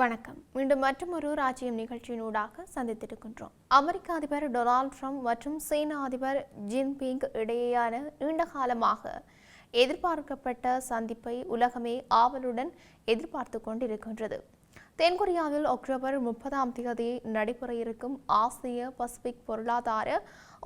வணக்கம். மீண்டும் மற்றொரு ராஜ்யம் நிகழ்ச்சியினூடாக சந்தித்திருக்கின்றோம். அமெரிக்க அதிபர் டொனால்ட் ட்ரம்ப் மற்றும் சீன அதிபர் ஜின்பிங் இடையேயான நீண்ட காலமாக எதிர்பார்க்கப்பட்ட சந்திப்பை உலகமே ஆவலுடன் எதிர்பார்த்து கொண்டிருக்கின்றது. தென்கொரியாவில் அக்டோபர் முப்பதாம் தேதி நடைபெற இருக்கும் ஆசிய பசிபிக் பொருளாதார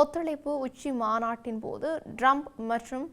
ஒத்துழைப்பு உச்சி மாநாட்டின் போது ட்ரம்ப் மற்றும்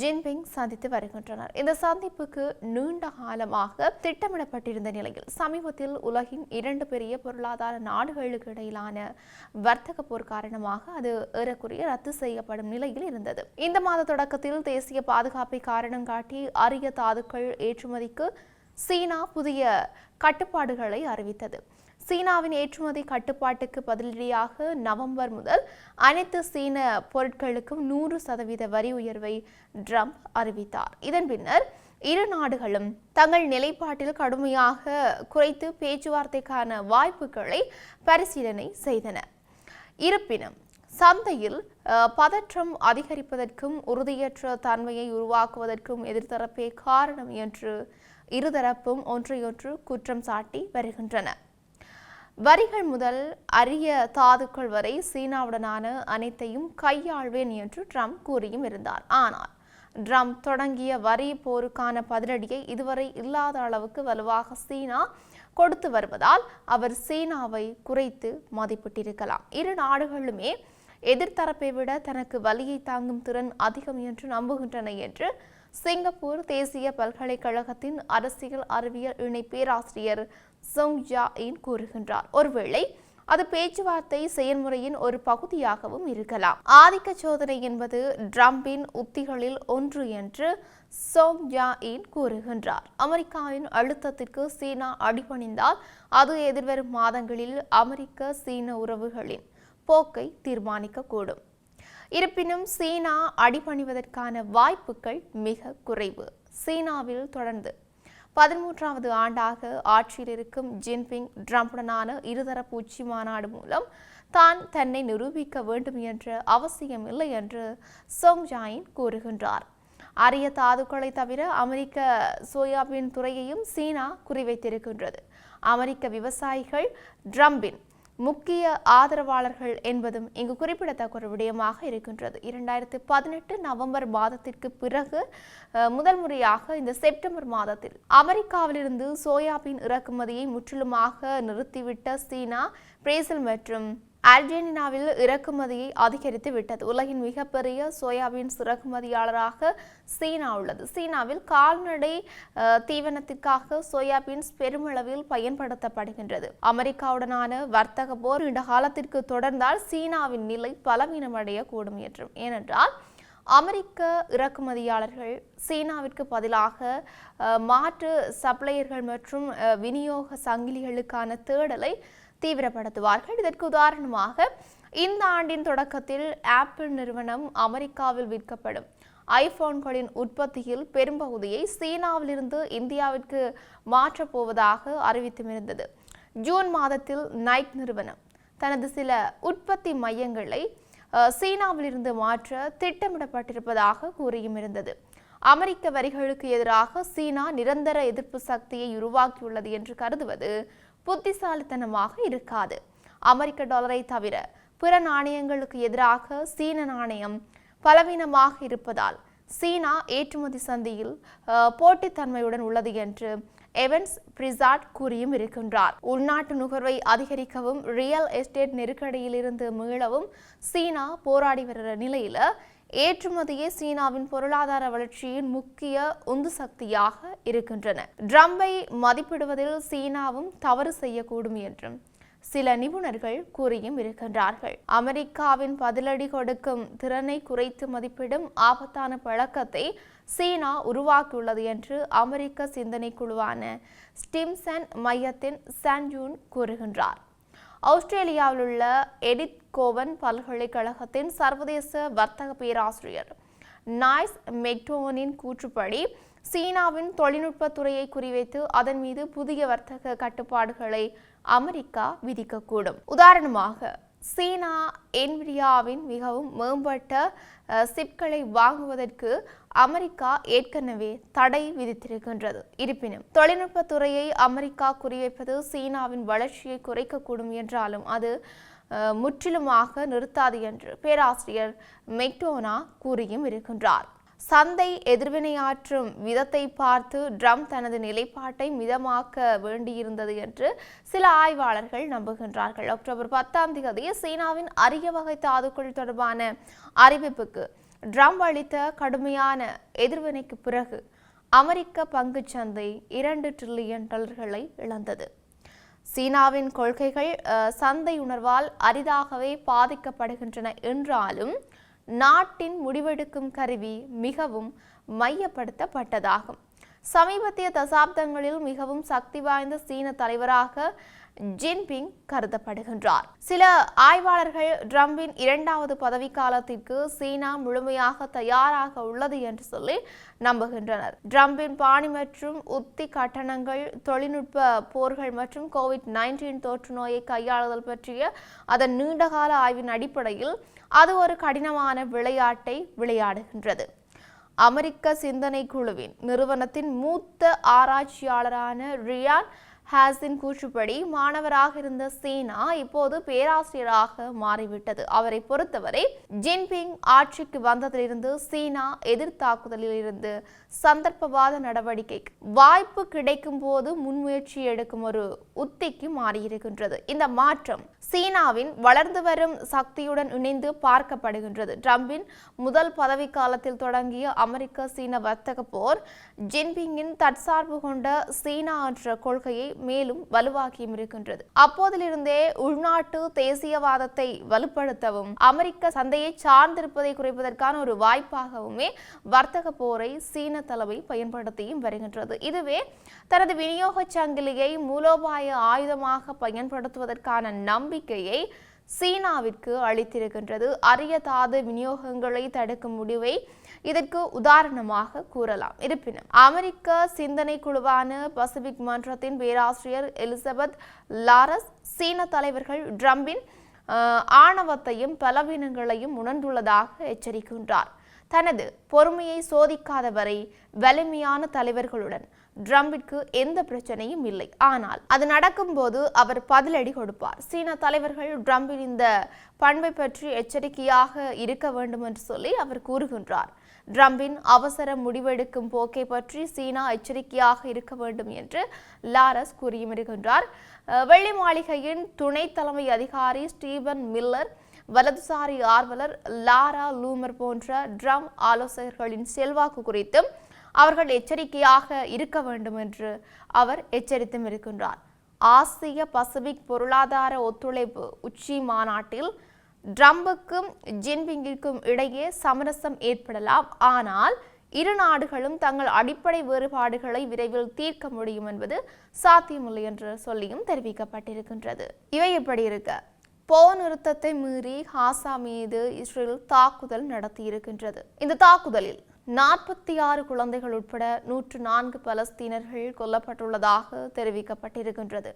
ஜின்பிங் சந்தித்து வருகின்றனர். இந்த சந்திப்புக்கு நீண்ட காலமாக திட்டமிடப்பட்டிருந்த நிலையில் சமீபத்தில் உலகின் இரண்டு பெரிய பொருளாதார நாடுகளுக்கு இடையிலான வர்த்தக போர் காரணமாக அது ஏறக்குறைய ரத்து செய்யப்படும் நிலையில் இருந்தது. இந்த மாத தொடக்கத்தில் தேசிய பாதுகாப்பை காரணம் காட்டி அரிய தாதுக்கள் ஏற்றுமதிக்கு சீனா புதிய கட்டுப்பாடுகளை அறிவித்தது. சீனாவின் ஏற்றுமதி கட்டுப்பாட்டுக்கு பதிலடியாக நவம்பர் முதல் அனைத்து சீன பொருட்களுக்கும் நூறு சதவீத வரி உயர்வை ட்ரம்ப் அறிவித்தார். இதன் பின்னர் இரு நாடுகளும் தங்கள் நிலைப்பாட்டில் கடுமையாக குறைத்து பேச்சுவார்த்தைக்கான வாய்ப்புகளை பரிசீலனை செய்தன. இருப்பினும் சந்தையில் பதற்றம் அதிகரிப்பதற்கும் உறுதியற்ற தன்மையை உருவாக்குவதற்கும் எதிர்த்தரப்பே காரணம் என்று இருதரப்பும் ஒன்றையொன்று குற்றம் சாட்டி வருகின்றன. வரிகள் முதல் அரிய தாதுக்கள் வரை சீனாவுடனான அனைத்தையும் கையாள்வேன் என்று ட்ரம்ப் கூறியும் இருந்தார். ஆனால் ட்ரம்ப் தொடங்கிய வரி போருக்கான பதிலடியை இதுவரை இல்லாத அளவுக்கு வலுவாக சீனா கொடுத்து வருவதால் அவர் சீனாவை குறைத்து மதிப்பிட்டிருக்கலாம். இரு நாடுகளுமே எதிர்த்தரப்பை விட தனக்கு வலியை தாங்கும் திறன் அதிகம் என்று நம்புகின்றன என்று சிங்கப்பூர் தேசிய பல்கலைக்கழகத்தின் அரசியல் அறிவியல் இணை பேராசிரியர் சோங் ஜா இன் கூறுகின்றார். ஒருவேளை அது பேச்சுவார்த்தை செயல்முறையின் ஒரு பகுதியாகவும் இருக்கலாம். ஆதிக்க சோதனை என்பது ட்ரம்பின் உத்திகளில் ஒன்று என்று சோங் ஜா இன் கூறுகின்றார். அமெரிக்காவின் அழுத்தத்திற்கு சீனா அடிபணிந்தால் அது எதிர்வரும் மாதங்களில் அமெரிக்க சீன உறவுகளின் போக்கை தீர்மானிக்கக்கூடும். இருப்பினும் சீனா அடிபணிவதற்கான வாய்ப்புகள் மிக குறைவு. சீனாவில் தொடர்ந்து பதிமூன்றாவது ஆண்டாக ஆட்சியில் இருக்கும் ஜின்பிங் ட்ரம்புடனான இருதரப்பு உச்சி மாநாடு மூலம் தான் தன்னை நிரூபிக்க வேண்டும் என்ற அவசியம் இல்லை என்று சோங் ஜாயின் கூறுகின்றார். அரிய தாதுக்களை தவிர அமெரிக்க சோயாபீன் துறையையும் சீனா குறிவைத்திருக்கின்றது. அமெரிக்க விவசாயிகள் ட்ரம்பின் முக்கிய ஆதரவாளர்கள் என்பதும் இங்கு குறிப்பிடத்தக்க ஒரு விடயமாக இருக்கின்றது. இரண்டாயிரத்தி பதினெட்டு நவம்பர் மாதத்திற்கு பிறகு முதல் முறையாக இந்த செப்டம்பர் மாதத்தில் அமெரிக்காவிலிருந்து சோயாபீன் இறக்குமதியை முற்றிலுமாக நிறுத்திவிட்ட சீனா பிரேசில் மற்றும் அர்ஜென்டினாவில் இறக்குமதியை அதிகரித்து விட்டது. உலகின் மிகப்பெரிய சோயாபீன் இறக்குமதியாளராக சீனா உள்ளது. சீனாவில் கால்நடை அஹ், தீவனத்திற்காக சோயாபீன்ஸ் பெருமளவில் பயன்படுத்தப்படுகின்றது. அமெரிக்காவுடனான வர்த்தக போர் நீண்ட காலத்திற்கு தொடர்ந்தால் சீனாவின் நிலை பலவீனமடையக்கூடும் என்றும். ஏனென்றால் அமெரிக்க இறக்குமதியாளர்கள் சீனாவிற்கு பதிலாக அஹ், மாற்று சப்ளையர்கள் மற்றும் அஹ், விநியோக சங்கிலிகளுக்கான தேடலை தீவிரப்படுத்துவார்கள். இதற்கு உதாரணமாக இந்த ஆண்டின் தொடக்கத்தில் ஆப்பிள் நிறுவனம் அமெரிக்காவில் விற்கப்படும் ஐபோன்களின் உற்பத்தியில் பெரும்பகுதியை சீனாவிலிருந்து இந்தியாவிற்கு மாற்றப் போவதாக அறிவித்துமிருந்தது. ஜூன் மாதத்தில் நைக் நிறுவனம் தனது சில உற்பத்தி மையங்களை சீனாவிலிருந்து மாற்ற திட்டமிடப்பட்டிருப்பதாக கூறியும் இருந்தது அமெரிக்க வரிகளுக்கு எதிராக சீனா நிரந்தர எதிர்ப்பு சக்தியை உருவாக்கியுள்ளது என்று கருதுவது புத்திசாலித்தனமாக இருக்காது. அமெரிக்க டாலரை தவிர பிற நாணயங்களுக்கு எதிராக சீன நாணயம் பலவீனமாக இருப்பதால் சீனா ஏற்றுமதி சந்தையில் போட்டித்தன்மையுடன் உள்ளது என்று எவன்ஸ் பிரிசாட் கூறியும் இருக்கின்றார். உள்நாட்டு நுகர்வை அதிகரிக்கவும் ரியல் எஸ்டேட் நெருக்கடியிலிருந்து மீளவும் சீனா போராடி வருகிற நிலையில ஏற்றுமதியே சீனாவின் பொருளாதார வளர்ச்சியின் முக்கிய உந்து சக்தியாக இருக்கின்றன. ட்ரம்பை மதிப்பிடுவதில் சீனாவும் தவறு செய்யக்கூடும் என்றும் சில நிபுணர்கள் கூறியும் இருக்கின்றார்கள். அமெரிக்காவின் பதிலடி கொடுக்கும் திறனை குறைத்து மதிப்பிடும் ஆபத்தான பழக்கத்தை சீனா உருவாக்கியுள்ளது என்று அமெரிக்க சிந்தனை குழுவான ஸ்டிம்சன் மையத்தின் சான்ஜூன் கூறுகின்றார். ஆஸ்திரேலியாவில் உள்ள எடித் கோவன் பல்கலைக்கழகத்தின் சர்வதேச வர்த்தக பேராசிரியர். நாய்ஸ் மெக்டோனின் கூற்றுப்படி சீனாவின் தொழில்நுட்ப துறையை குறிவைத்து அதன் மீது புதிய வர்த்தக கட்டுப்பாடுகளை அமெரிக்கா விதிக்கக்கூடும். உதாரணமாக சீனா என்விடியாவின் மிகவும் மேம்பட்ட சிப்களை வாங்குவதற்கு அமெரிக்கா ஏற்கனவே தடை விதித்திருக்கின்றது. இருப்பினும் தொழில்நுட்பத்துறையை அமெரிக்கா குறிவைப்பது சீனாவின் வளர்ச்சியை குறைக்கக்கூடும் என்றாலும் அது முற்றிலுமாக நிறுத்தாது என்று பேராசிரியர் மெக்டோனா கூறியும் இருக்கின்றார். சந்தை எதிர்வினையாற்றும் விதத்தை பார்த்து ட்ரம்ப் தனது நிலைப்பாட்டை மிதமாக்க வேண்டியிருந்தது என்று சில ஆய்வாளர்கள் நம்புகின்றார்கள். அக்டோபர் பத்தாம் தேதி சீனாவின் அரிய வகை தாதுக்கள் தொடர்பான அறிவிப்புக்கு ட்ரம்ப் அளித்த கடுமையான எதிர்வினைக்கு பிறகு அமெரிக்க பங்குச் சந்தை இரண்டு டிரில்லியன் டாலர்களை இழந்தது. சீனாவின் கொள்கைகள் சந்தை உணர்வால் அரிதாகவே பாதிக்கப்படுகின்றன என்றாலும் நாட்டின் முடிவெடுக்கும் கருவி மிகவும் மையப்படுத்தப்பட்டதாகும். சமீபத்திய தசாப்தங்களில் மிகவும் சக்தி வாய்ந்த சீன தலைவராக ஜின்பிங் கருதப்படுகின்றார். சில ஆய்வாளர்கள் ட்ரம்பின் இரண்டாவது பதவிக்காலத்திற்கு சீனா முழுமையாக தயாராக உள்ளது என்று சொல்லி நம்புகின்றனர். ட்ரம்பின் பாணி மற்றும் உத்தி கட்டணங்கள் தொழில்நுட்ப போர்கள் மற்றும் கோவிட் நைன்டீன் தொற்று நோயை கையாளுதல் பற்றிய அதன் நீண்டகால ஆய்வின் அடிப்படையில் அது ஒரு கடினமான விளையாட்டை விளையாடுகின்றது. அமெரிக்க சிந்தனை குழுவின் நிறுவனத்தின் மூத்த ஆராய்ச்சியாளரான ரியான் ஹாஸின் கூற்றுப்படி மாணவராக இருந்த சீனா இப்போது பேராசிரியராக மாறிவிட்டது. அவரை பொறுத்தவரை ஜின்பிங் ஆட்சிக்கு வந்ததிலிருந்து சீனா எதிர்த்தாக்குதலில் இருந்து சந்தர்ப்பவாத நடவடிக்கைக்கு வாய்ப்பு கிடைக்கும் போது முன்முயற்சி எடுக்கும் ஒரு உத்திக்கு மாறியிருக்கின்றது. இந்த மாற்றம் சீனாவின் வளர்ந்து வரும் சக்தியுடன் இணைந்து பார்க்கப்படுகின்றது. ட்ரம்பின் முதல் பதவி காலத்தில் தொடங்கிய அமெரிக்க சீன வர்த்தக போர் ஜின்பிங்கின் தற்சார்பு கொண்ட சீனா என்ற கொள்கையை மேலும் வலுவாக்கியும் இருக்கின்றது. அப்போதிலிருந்தே உள்நாட்டு தேசியவாதத்தை வலுப்படுத்தவும் அமெரிக்க சந்தையை சார்ந்திருப்பதை குறைப்பதற்கான ஒரு வாய்ப்பாகவுமே வர்த்தக போரை சீன தலைமை பயன்படுத்தியும் வருகின்றது. இதுவே தனது விநியோக சங்கிலியை மூலோபாய ஆயுதமாக பயன்படுத்துவதற்கான நம்பிக்கையை சீனாவிற்கு அளித்திருக்கின்றது. அரிய விநியோகங்களை தடுக்கும் முடிவை இதற்கு உதாரணமாக கூறலாம். இருப்பினும் அமெரிக்க சிந்தனை குழுவான பசிபிக் மன்றத்தின் பேராசிரியர் எலிசபெத் லாரஸ் சீன தலைவர்கள் ட்ரம்பின் ஆணவத்தையும் பலவீனங்களையும் உணர்ந்துள்ளதாக எச்சரிக்கின்றார். தனது பொறுமையை சோதிக்காதவரை வலிமையான தலைவர்களுடன் ட்ரம்பிற்கு எந்த பிரச்சனையும் இல்லை. ஆனால் அது நடக்கும்போது அவர் பதிலடி கொடுப்பார். சீன தலைவர்கள் ட்ரம்பின் இந்த பண்பை பற்றி எச்சரிக்கையாக இருக்க வேண்டும் என்று சொல்லி அவர் கூறுகின்றார். ட்ரம்பின் அவசர முடிவெடுக்கும் போக்கை பற்றி சீனா எச்சரிக்கையாக இருக்க வேண்டும் என்று லாரஸ் கூறியிருக்கின்றார் வெள்ளி மாளிகையின் துணை தலைமை அதிகாரி ஸ்டீவன் மில்லர் வலதுசாரி ஆர்வலர் லாரா லூமர் போன்ற ட்ரம் ஆலோசகர்களின் செல்வாக்கு குறித்தும் அவர்கள் எச்சரிக்கையாக இருக்க வேண்டும் என்று அவர் எச்சரித்தும் இருக்கின்றார். ஆசிய பசிபிக் பொருளாதார ஒத்துழைப்பு உச்சி மாநாட்டில் ட்ரம்புக்கும் ஜின்பிங்கிற்கும் இடையே சமரசம் ஏற்படலாம். ஆனால் இரு நாடுகளும் தங்கள் அடிப்படை வேறுபாடுகளை விரைவில் தீர்க்க முடியும் என்பது சாத்தியமில்லை என்று சொல்லியும் தெரிவிக்கப்பட்டிருக்கின்றது. இவை எப்படி இருக்க. போர் நிறுத்தத்தை மீறி ஹாசா மீது இஸ்ரேல் தாக்குதல் நடத்தியிருக்கின்றது. இந்த தாக்குதலில் நாற்பத்தி ஆறு குழந்தைகள் உட்பட நூற்று நான்கு பலஸ்தீனர்கள் கொல்லப்பட்டுள்ளதாக தெரிவிக்கப்பட்டிருக்கின்றது.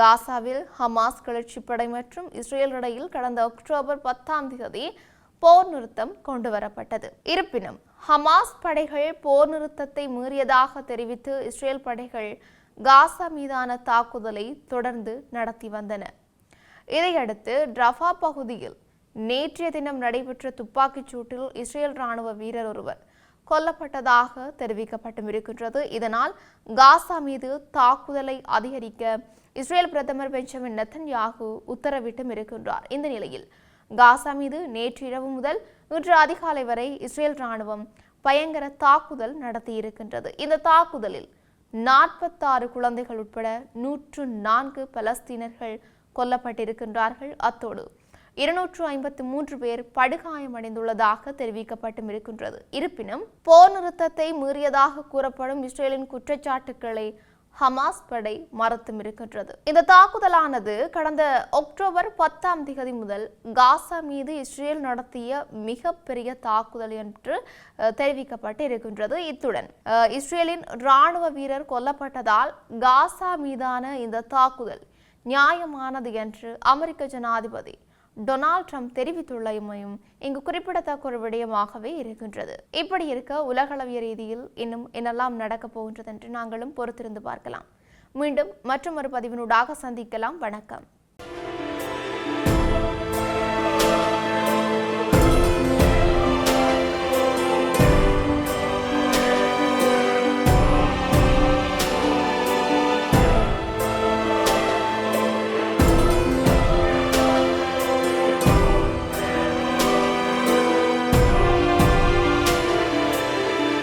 காசாவில் ஹமாஸ் கிளர்ச்சிப்படை மற்றும் இஸ்ரேல் இடையில் கடந்த அக்டோபர் பத்தாம் தேதி போர் நிறுத்தம் கொண்டு வரப்பட்டது இருப்பினும் ஹமாஸ் படைகள் போர் நிறுத்தத்தை மீறியதாக தெரிவித்து இஸ்ரேல் படைகள் காசா மீதான தாக்குதலை தொடர்ந்து நடத்தி வந்தன. இதையடுத்து ரஃபா பகுதியில் நேற்றைய தினம் நடைபெற்ற துப்பாக்கிச் சூட்டில் இஸ்ரேல் ராணுவ வீரர் ஒருவர் கொல்லப்பட்டதாக தெரிவிக்கப்பட்டும் இருக்கின்றது இதனால் காசா மீது தாக்குதலை அதிகரிக்க இஸ்ரேல் பிரதமர் பெஞ்சமின் நெத்தன்யாகு உத்தரவிட்டும் இருக்கின்றார் இந்த நிலையில் காசா மீது நேற்று இரவு முதல் இன்று அதிகாலை வரை இஸ்ரேல் ராணுவம் பயங்கர தாக்குதல் நடத்தியிருக்கின்றது. இந்த தாக்குதலில் நாற்பத்தாறு குழந்தைகள் உட்பட நூற்று நான்கு பலஸ்தீனர்கள் கொல்லப்பட்டிருக்கின்றார்கள். அத்தோடு இருநூற்று ஐம்பத்தி மூன்று பேர் படுகாயமடைந்துள்ளதாக தெரிவிக்கப்பட்டும் இருக்கின்றது. இருப்பினும் போர் நிறுத்தத்தை மீறியதாக கூறப்படும் இஸ்ரேலின் குற்றச்சாட்டுக்களை ஹமாஸ் படை மறுத்தும் இருக்கின்றது. இந்த தாக்குதலானது கடந்த அக்டோபர் பத்தாம் திகதி முதல் காசா மீது இஸ்ரேல் நடத்திய மிகப்பெரிய தாக்குதல் என்று தெரிவிக்கப்பட்டு இருக்கின்றது. இத்துடன் இஸ்ரேலின் ராணுவ வீரர் கொல்லப்பட்டதால் காசா மீதான இந்த தாக்குதல் நியாயமானது என்று அமெரிக்க ஜனாதிபதி டொனால்ட் ட்ரம்ப் தெரிவித்துள்ளமையும் இங்கு குறிப்பிடத்தக்க ஒரு விடயமாகவே இருக்கின்றது. இப்படி இருக்க உலகளவிய ரீதியில் இன்னும் என்னெல்லாம் நடக்கப் போகின்றது என்று நாங்களும் பொறுத்திருந்து பார்க்கலாம். மீண்டும் மற்றும் ஒரு பதிவினூடாக சந்திக்கலாம். வணக்கம்.